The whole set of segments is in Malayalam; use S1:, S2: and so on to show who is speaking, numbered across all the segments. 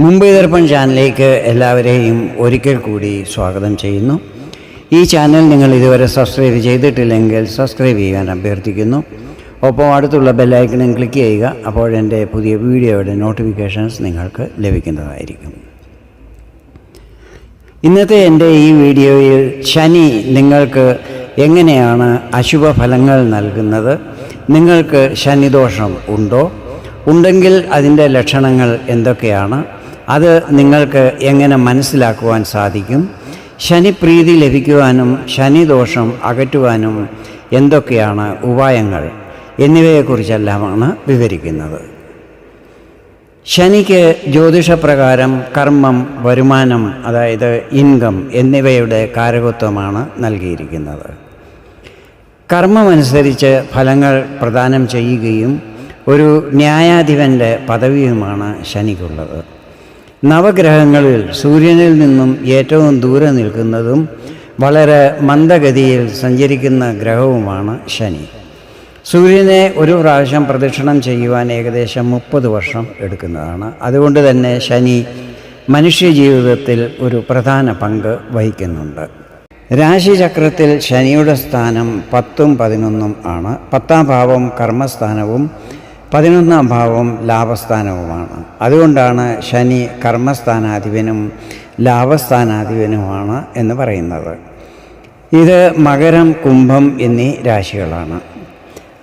S1: മുംബൈ ദർപ്പൺ ചാനലിലേക്ക് എല്ലാവരെയും ഒരിക്കൽ കൂടി സ്വാഗതം ചെയ്യുന്നു. ഈ ചാനൽ നിങ്ങൾ ഇതുവരെ സബ്സ്ക്രൈബ് ചെയ്തിട്ടില്ലെങ്കിൽ സബ്സ്ക്രൈബ് ചെയ്യാൻ അഭ്യർത്ഥിക്കുന്നു. ഒപ്പം അടുത്തുള്ള ബെല്ലൈക്കണും ക്ലിക്ക് ചെയ്യുക അപ്പോൾ എന്റെ പുതിയ വീഡിയോയുടെ നോട്ടിഫിക്കേഷൻസ് നിങ്ങൾക്ക് ലഭിക്കുന്നതായിരിക്കും. ഇന്നത്തെ എന്റെ ഈ വീഡിയോയിൽ ശനി നിങ്ങൾക്ക് എങ്ങനെയാണ് അശുഭ ഫലങ്ങൾ നൽകുന്നത്? നിങ്ങൾക്ക് ശനിദോഷം ഉണ്ടോ? ഉണ്ടെങ്കിൽ അതിന്റെ ലക്ഷണങ്ങൾ എന്തൊക്കെയാണ്? അത് നിങ്ങൾക്ക് എങ്ങനെ മനസ്സിലാക്കുവാൻ സാധിക്കും? ശനിപ്രീതി ലഭിക്കുവാനും ശനിദോഷം അകറ്റുവാനും എന്തൊക്കെയാണ് ഉപായങ്ങൾ എന്നിവയെക്കുറിച്ചെല്ലാമാണ് വിവരിക്കുന്നത്. ശനിക്ക് ജ്യോതിഷപ്രകാരം കർമ്മം വരുമാനം അതായത് ഇൻകം എന്നിവയുടെ കാരകത്വമാണ് നൽകിയിരിക്കുന്നത്. കർമ്മമനുസരിച്ച് ഫലങ്ങൾ പ്രദാനം ചെയ്യുകയും ഒരു ന്യായാധിപന്റെ പദവിയുമാണ് ശനിക്കുള്ളത്. നവഗ്രഹങ്ങളിൽ സൂര്യനിൽ നിന്നും ഏറ്റവും ദൂരെ നിൽക്കുന്നതും വളരെ മന്ദഗതിയിൽ സഞ്ചരിക്കുന്ന ഗ്രഹവുമാണ് ശനി. സൂര്യനെ ഒരു പ്രാവശ്യം പ്രദക്ഷിണം ചെയ്യുവാൻ ഏകദേശം മുപ്പത് വർഷം എടുക്കുന്നതാണ്. അതുകൊണ്ട് തന്നെ ശനി മനുഷ്യജീവിതത്തിൽ ഒരു പ്രധാന പങ്ക് വഹിക്കുന്നുണ്ട്. രാശിചക്രത്തിൽ ശനിയുടെ സ്ഥാനം പത്തും പതിനൊന്നും ആണ്. പത്താം ഭാവം കർമ്മസ്ഥാനവും പതിനൊന്നാം ഭാവം ലാഭസ്ഥാനവുമാണ്. അതുകൊണ്ടാണ് ശനി കർമ്മസ്ഥാനാധിപനും ലാഭസ്ഥാനാധിപനുമാണ് എന്ന് പറയുന്നത്. ഇത് മകരം കുംഭം എന്നീ രാശികളാണ്.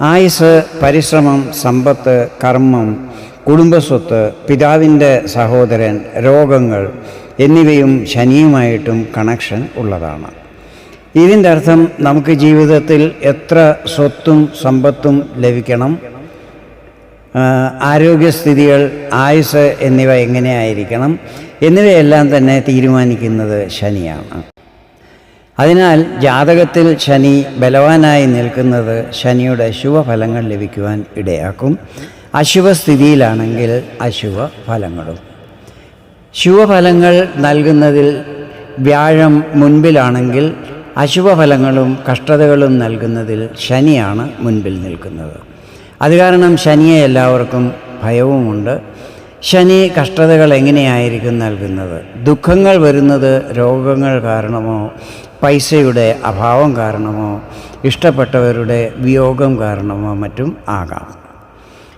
S1: ആയുസ് പരിശ്രമം സമ്പത്ത് കർമ്മം കുടുംബസ്വത്ത് പിതാവിന്റെ സഹോദരൻ രോഗങ്ങൾ എന്നിവയും ശനിയുമായിട്ടും കണക്ഷൻ ഉള്ളതാണ്. ഇതിന്റെ അർത്ഥം നമുക്ക് ജീവിതത്തിൽ എത്ര സ്വത്തും സമ്പത്തും ലഭിക്കണം ആരോഗ്യസ്ഥിതികൾ ആയുസ് എന്നിവ എങ്ങനെയായിരിക്കണം എന്നിവയെല്ലാം തന്നെ തീരുമാനിക്കുന്നത് ശനിയാണ്. അതിനാൽ ജാതകത്തിൽ ശനി ബലവാനായി നിൽക്കുന്നത് ശനിയുടെ ശുഭഫലങ്ങൾ ലഭിക്കുവാൻ ഇടയാക്കും. അശുഭസ്ഥിതിയിലാണെങ്കിൽ അശുഭ ഫലങ്ങളും ശുഭഫലങ്ങൾ നൽകുന്നതിൽ വ്യാഴം മുൻപിലാണെങ്കിൽ അശുഭഫലങ്ങളും കഷ്ടതകളും നൽകുന്നതിൽ ശനിയാണ് മുൻപിൽ നിൽക്കുന്നത്. അത് കാരണം ശനിയെ എല്ലാവർക്കും ഭയവുമുണ്ട്. ശനി കഷ്ടതകൾ എങ്ങനെയായിരിക്കും നൽകുന്നത്? ദുഃഖങ്ങൾ വരുന്നത് രോഗങ്ങൾ കാരണമോ? പൈസയുടെ അഭാവം കാരണമോ? ഇഷ്ടപ്പെട്ടവരുടെ വിയോഗം കാരണമോ? മറ്റും ആകാം.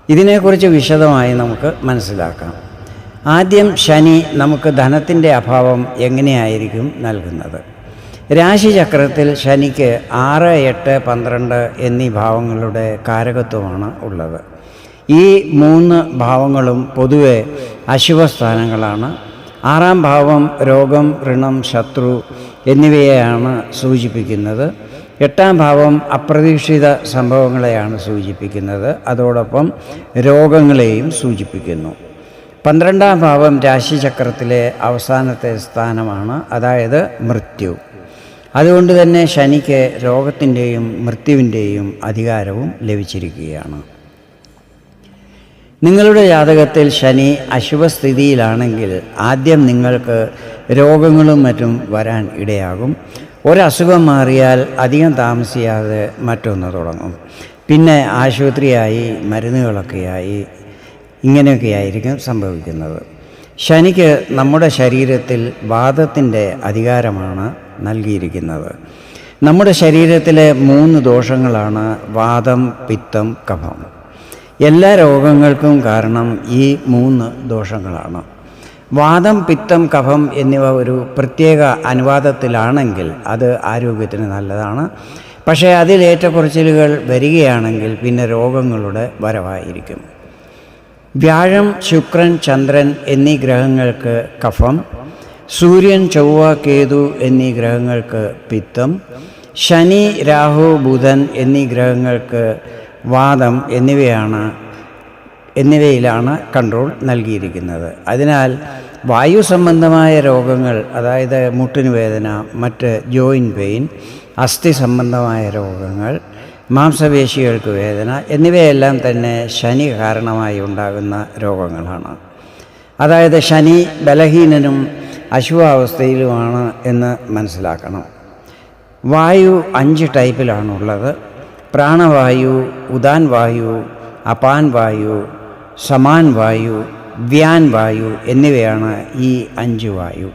S1: ഇതിനെക്കുറിച്ച് വിശദമായി നമുക്ക് മനസ്സിലാക്കാം. ആദ്യം ശനി നമുക്ക് ധനത്തിന്റെ അഭാവം എങ്ങനെയായിരിക്കും നൽകുന്നത്? രാശിചക്രത്തിൽ ശനിക്ക് ആറ് എട്ട് പന്ത്രണ്ട് എന്നീ ഭാവങ്ങളുടെ കാരകത്വമാണ് ഉള്ളത്. ഈ മൂന്ന് ഭാവങ്ങളും പൊതുവെ അശുഭസ്ഥാനങ്ങളാണ്. ആറാം ഭാവം രോഗം ഋണം ശത്രു എന്നിവയെയാണ് സൂചിപ്പിക്കുന്നത്. എട്ടാം ഭാവം അപ്രതീക്ഷിത സംഭവങ്ങളെയാണ് സൂചിപ്പിക്കുന്നത്. അതോടൊപ്പം രോഗങ്ങളെയും സൂചിപ്പിക്കുന്നു. പന്ത്രണ്ടാം ഭാവം രാശിചക്രത്തിലെ അവസാനത്തെ സ്ഥാനമാണ് അതായത് മൃത്യു. അതുകൊണ്ട് തന്നെ ശനിക്ക് രോഗത്തിന്റെയും മൃത്യുവിന്റെയും അധികാരവും ലഭിച്ചിരിക്കുകയാണ്. നിങ്ങളുടെ ജാതകത്തിൽ ശനി അശുഭസ്ഥിതിയിലാണെങ്കിൽ ആദ്യം നിങ്ങൾക്ക് രോഗങ്ങളും മറ്റും വരാൻ ഇടയാകും. ഒരസുഖം മാറിയാൽ അധികം താമസിയാതെ മറ്റൊന്ന് തുടങ്ങും. പിന്നെ ആശുപത്രിയായി മരുന്നുകളൊക്കെയായി ഇങ്ങനെയൊക്കെയായിരിക്കും സംഭവിക്കുന്നത്. ശനിക്ക് നമ്മുടെ ശരീരത്തിൽ വാദത്തിന്റെ അധികാരമാണ് നൽകിയിരിക്കുന്നത്. നമ്മുടെ ശരീരത്തിലെ മൂന്ന് ദോഷങ്ങളാണ് വാദം പിത്തം കഫം. എല്ലാ രോഗങ്ങൾക്കും കാരണം ഈ മൂന്ന് ദോഷങ്ങളാണ്. വാദം പിത്തം കഫം എന്നിവ ഒരു പ്രത്യേക അനുവാദത്തിലാണെങ്കിൽ അത് ആരോഗ്യത്തിന് നല്ലതാണ്. പക്ഷേ അതിൽ ഏറ്റക്കുറച്ചിലുകൾ വരികയാണെങ്കിൽ പിന്നെ രോഗങ്ങളുടെ വരവായിരിക്കും. വ്യാഴം ശുക്രൻ ചന്ദ്രൻ എന്നീ ഗ്രഹങ്ങൾക്ക് കഫം സൂര്യൻ ചൊവ്വ കേതു എന്നീ ഗ്രഹങ്ങൾക്ക് പിത്തം ശനി രാഹു ബുധൻ എന്നീ ഗ്രഹങ്ങൾക്ക് വാദം എന്നിവയാണ് എന്നിവയിലാണ് കൺട്രോൾ നൽകിയിരിക്കുന്നത്. അതിനാൽ വായു സംബന്ധമായ രോഗങ്ങൾ അതായത് മുട്ടിന് വേദന മറ്റ് ജോയിൻ പെയിൻ അസ്ഥി സംബന്ധമായ രോഗങ്ങൾ മാംസപേശികൾക്ക് വേദന എന്നിവയെല്ലാം തന്നെ ശനി കാരണമായി ഉണ്ടാകുന്ന രോഗങ്ങളാണ്. അതായത് ശനി ബലഹീനനും അശുഭാവസ്ഥയിലുമാണ് എന്ന് മനസ്സിലാക്കണം. വായു അഞ്ച് ടൈപ്പിലാണുള്ളത്. പ്രാണവായു ഉദാൻ വായു അപാൻ വായു സമാൻ വായു വ്യാൻ വായു എന്നിവയാണ് ഈ അഞ്ച് വായു.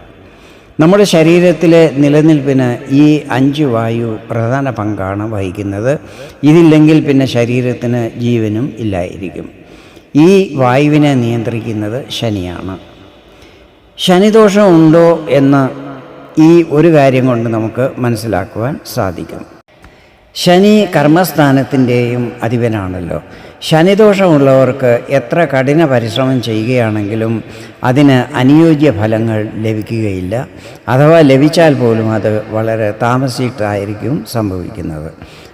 S1: നമ്മുടെ ശരീരത്തിലെ നിലനിൽപ്പിന് ഈ അഞ്ച് വായു പ്രധാന പങ്കാണ് വഹിക്കുന്നത്. ഇതില്ലെങ്കിൽ പിന്നെ ശരീരത്തിന് ജീവനും ഇല്ലായിരിക്കും. ഈ വായുവിനെ നിയന്ത്രിക്കുന്നത് ശനിയാണ്. ശനിദോഷമുണ്ടോ എന്ന് ഈ ഒരു കാര്യം കൊണ്ട് നമുക്ക് മനസ്സിലാക്കുവാൻ സാധിക്കും. ശനി കർമ്മസ്ഥാനത്തിന്റെയും അധിപനാണല്ലോ. ശനിദോഷമുള്ളവർക്ക് എത്ര കഠിന പരിശ്രമം ചെയ്യുകയാണെങ്കിലും അതിന് അനുയോജ്യ ഫലങ്ങൾ ലഭിക്കുകയില്ല. അഥവാ ലഭിച്ചാൽ പോലും അത് വളരെ താമസിച്ചിട്ടായിരിക്കും സംഭവിക്കുന്നത്.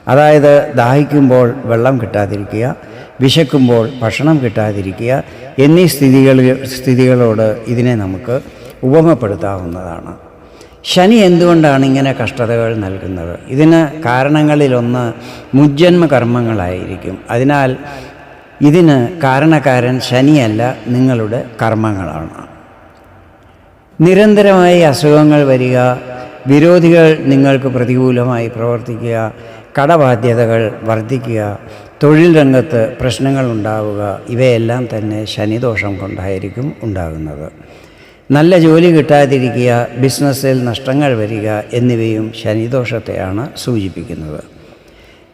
S1: അതായത് ദാഹിക്കുമ്പോൾ വെള്ളം കിട്ടാതിരിക്കുക വിശക്കുമ്പോൾ ഭക്ഷണം കിട്ടാതിരിക്കുക എന്നീ സ്ഥിതികളിൽ സ്ഥിതികളോട് ഇതിനെ നമുക്ക് ഉപമപ്പെടുത്താവുന്നതാണ്. ശനി എന്തുകൊണ്ടാണ് ഇങ്ങനെ കഷ്ടതകൾ നൽകുന്നത്? ഇതിന് കാരണങ്ങളിലൊന്ന് മുജ്ജന്മ കർമ്മങ്ങളായിരിക്കും. അതിനാൽ ഇതിന് കാരണക്കാരൻ ശനിയല്ല നിങ്ങളുടെ കർമ്മങ്ങളാണ്. നിരന്തരമായി അസുഖങ്ങൾ വരിക വിരോധികൾ നിങ്ങൾക്ക് പ്രതികൂലമായി പ്രവർത്തിക്കുക കടബാധ്യതകൾ വർദ്ധിക്കുക തൊഴിൽ രംഗത്ത് പ്രശ്നങ്ങൾ ഉണ്ടാവുക ഇവയെല്ലാം തന്നെ ശനിദോഷം കൊണ്ടായിരിക്കും ഉണ്ടാകുന്നത്. നല്ല ജോലി കിട്ടാതിരിക്കുക ബിസിനസ്സിൽ നഷ്ടങ്ങൾ വരിക എന്നിവയും ശനിദോഷത്തെയാണ് സൂചിപ്പിക്കുന്നത്.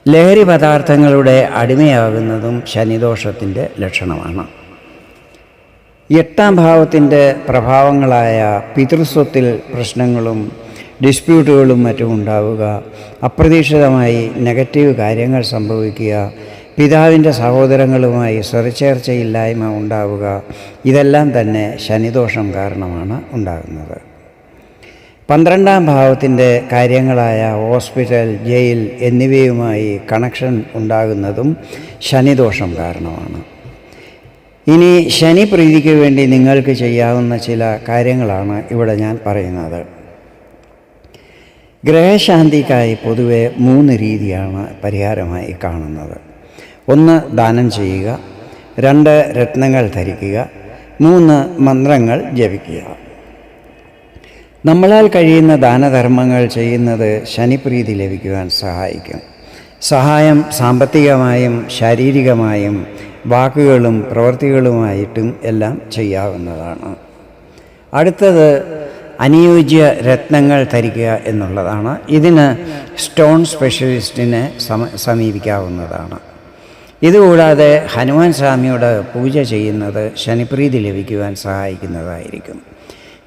S1: ലഹരി പദാർത്ഥങ്ങളുടെ അടിമയാകുന്നതും ശനിദോഷത്തിന്റെ ലക്ഷണമാണ്. എട്ടാം ഭാവത്തിന്റെ പ്രഭാവങ്ങളായ പിതൃസ്വത്തിൽ പ്രശ്നങ്ങളും ഡിസ്പ്യൂട്ടുകളും മറ്റും ഉണ്ടാവുക അപ്രതീക്ഷിതമായി നെഗറ്റീവ് കാര്യങ്ങൾ സംഭവിക്കുക പിതാവിന്റെ സഹോദരങ്ങളുമായി സ്വരച്ചേർച്ചയില്ലായ്മ ഉണ്ടാവുക ഇതെല്ലാം തന്നെ ശനിദോഷം കാരണമാണ് ഉണ്ടാകുന്നത്. പന്ത്രണ്ടാം ഭാവത്തിന്റെ കാര്യങ്ങളായ ഹോസ്പിറ്റൽ ജയിൽ എന്നിവയുമായി കണക്ഷൻ ഉണ്ടാകുന്നതും ശനിദോഷം കാരണമാണ്. ഇനി ശനി പ്രീതിക്ക് വേണ്ടി നിങ്ങൾക്ക് ചെയ്യാവുന്ന ചില കാര്യങ്ങളാണ് ഇവിടെ ഞാൻ പറയുന്നത്. ഗ്രഹശാന്തിക്കായി പൊതുവെ മൂന്ന് രീതിയാണ് പരിഹാരമായി കാണുന്നത്. ഒന്ന് ദാനം ചെയ്യുക രണ്ട് രത്നങ്ങൾ ധരിക്കുക മൂന്ന് മന്ത്രങ്ങൾ ജപിക്കുക. നമ്മളാൽ കഴിയുന്ന ദാനധർമ്മങ്ങൾ ചെയ്യുന്നത് ശനിപ്രീതി ലഭിക്കുവാൻ സഹായിക്കും. സഹായം സാമ്പത്തികമായും ശാരീരികമായും വാക്കുകളും പ്രവൃത്തികളുമായിട്ടും എല്ലാം ചെയ്യാവുന്നതാണ്. അടുത്തത് അനുയോജ്യ രത്നങ്ങൾ ധരിക്കുക എന്നുള്ളതാണ്. ഇതിന് സ്റ്റോൺ സ്പെഷ്യലിസ്റ്റിനെ സമ സമീപിക്കാവുന്നതാണ്. ഇതുകൂടാതെ ഹനുമാൻ സ്വാമിയോട് പൂജ ചെയ്യുന്നത് ശനിപ്രീതി ലഭിക്കുവാൻ സഹായിക്കുന്നതായിരിക്കും.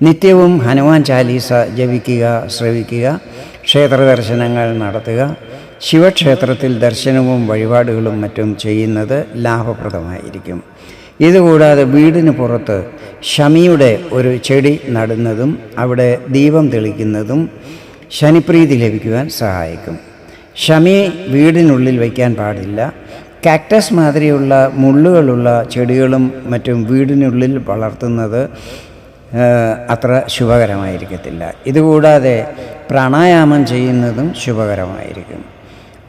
S1: നിത്യവും ഹനുമാൻ ചാലീസ ജപിക്കുക ശ്രവിക്കുക ക്ഷേത്ര ദർശനങ്ങൾ നടത്തുക ശിവക്ഷേത്രത്തിൽ ദർശനവും വഴിപാടുകളും മറ്റും ചെയ്യുന്നത് ലാഭപ്രദമായിരിക്കും. ഇതുകൂടാതെ വീടിന് പുറത്ത് ഷമിയുടെ ഒരു ചെടി നടുന്നതും അവിടെ ദീപം തെളിക്കുന്നതും ശനിപ്രീതി ലഭിക്കുവാൻ സഹായിക്കും. ഷമി വീടിനുള്ളിൽ വയ്ക്കാൻ പാടില്ല. കാക്ടസ് മാതിരിയുള്ള മുള്ളുകളുള്ള ചെടികളും മറ്റും വീടിനുള്ളിൽ വളർത്തുന്നത് അത്ര ശുഭകരമായിരിക്കത്തില്ല. ഇതുകൂടാതെ പ്രാണായാമം ചെയ്യുന്നതും ശുഭകരമായിരിക്കും.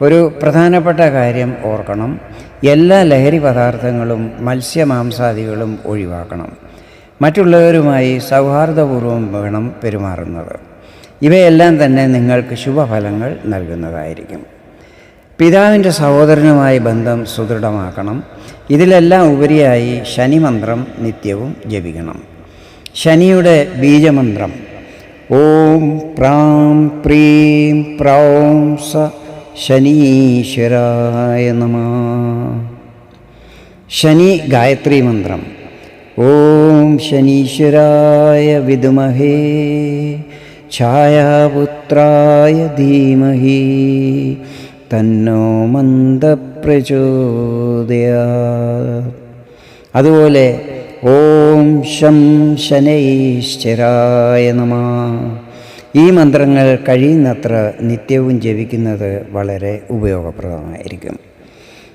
S1: ഒരു പ്രധാനപ്പെട്ട കാര്യം ഓർക്കണം. എല്ലാ ലഹരി പദാർത്ഥങ്ങളും മത്സ്യമാംസാദികളും ഒഴിവാക്കണം. മറ്റുള്ളവരുമായി സൗഹാർദ്ദപൂർവം വേണം പെരുമാറുന്നത്. ഇവയെല്ലാം തന്നെ നിങ്ങൾക്ക് ശുഭഫലങ്ങൾ നൽകുന്നതായിരിക്കും. പിതാവിന്റെ സഹോദരനുമായി ബന്ധം സുദൃഢമാക്കണം. ഇതിലെല്ലാം ഉപരിയായി ശനിമന്ത്രം നിത്യവും ജപിക്കണം. ശനിയുടെ ബീജമന്ത്രം. ഓം പ്രാം പ്രീം പ്രൗം സ ശനീശ്വരായ നമ. ശനി ഗായത്രി മന്ത്രം. ഓം ശനീശ്വരായ വിദുമഹേ ഛായാപുത്രായ ധീമഹി. തന്നോ മന്ദപ്രചോദയ. അതുപോലെ ഓം ശം ശനൈശ്ചരായ നമ. ഈ മന്ത്രങ്ങൾ കഴിയുന്നത്ര നിത്യവും ജപിക്കുന്നത് വളരെ ഉപയോഗപ്രദമായിരിക്കും.